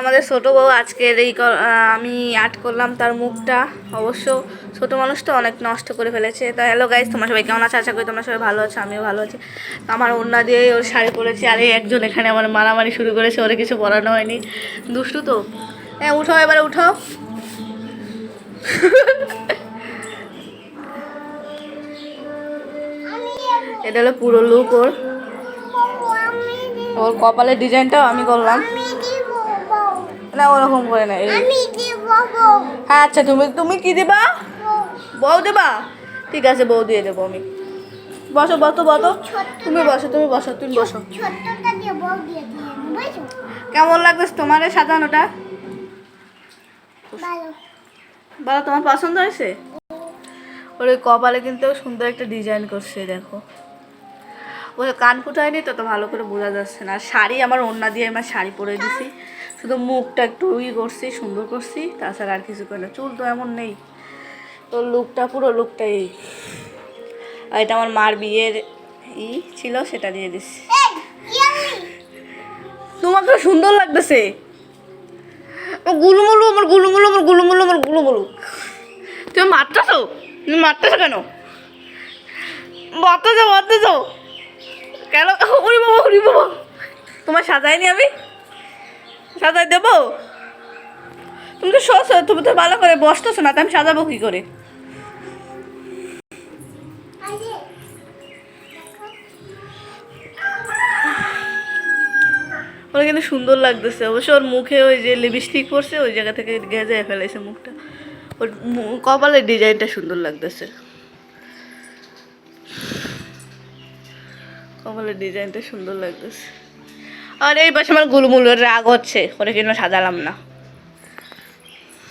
আমাদের ছোট বউ আজকের এই আমি আর্ট করলাম তার মুখটা। অবশ্য ছোট মানুষ তো অনেক নষ্ট করে ফেলেছে। তো হ্যালো গাইজ তোমার সবাই কেমন আছে? আশা করি তোমরা সবাই ভালো আছো আমিও ভালো আছি। আমার ওড়না দিয়ে ওর শাড়ি পরেছি আর এই একজন এখানে আমার মারামারি শুরু করেছে ওরে কিছু পরানো হয়নি। দুষ্টু তো? হ্যাঁ উঠো এবারে উঠো। এটা হলো পুরো লুক ওর। ওর কপালের ডিজাইনটাও আমি করলাম। না ওরকম করে না হ্যাঁ আচ্ছা তুমি তুমি কি দিবা? বউ। দেবা? ঠিক আছে বউ দিয়ে দেবো আমি। বসো বসো বসো। তুমি বসো তুমি বসো তুমি বসো। কেমন লাগতেছে তোমার সাজানোটা? বলো তোমার পছন্দ হয়েছে? ওর ওই কপালে কিন্তু সুন্দর একটা ডিজাইন করছে দেখো। ও কান ফুটায়নি তো? তো ভালো করে বোঝা যাচ্ছে না। শাড়ি আমার ওড়না দিয়ে আমার শাড়ি পরে দিছি। শুধু মুখটা একটু ই করছি সুন্দর করছি। তাছাড়া আর কিছু করে না। চুল তো এমন নেই। তো লুকটা পুরো লুকটা এই। আর এটা আমার মার বিয়ের ই ছিল সেটা দিয়ে দিছি। তোমার তো সুন্দর লাগতেছে। গুলুমুলু আমার গুলুমুলু আমার গুলুমুলু আমার গুলুমুলু। তুমি মারতেছো? তুমি মারতেছো কেন? বাতাছো বাতাছো কেন? উড়ি বাবা উড়ি বাবা। তোমার সাজাইনি আমি? সাজাই দেবো? তুমি তো শোষ তুমি তো ভালো করে বসতেছো না, তো আমি সাজাবো কি করে? ওরা কিন্তু সুন্দর লাগতেছে। অবশ্য ওর মুখে ওই যে লিপস্টিক পরছে, ওই জায়গা থেকে গেজে ফেলেছে মুখটা। ওর কপালের ডিজাইনটা সুন্দর লাগতেছে। কপালের ডিজাইনটা সুন্দর লাগতেছে। আর এই পাশে আমার গুলমুলের রাগ হচ্ছে, ওরে জন্য সাজালাম না।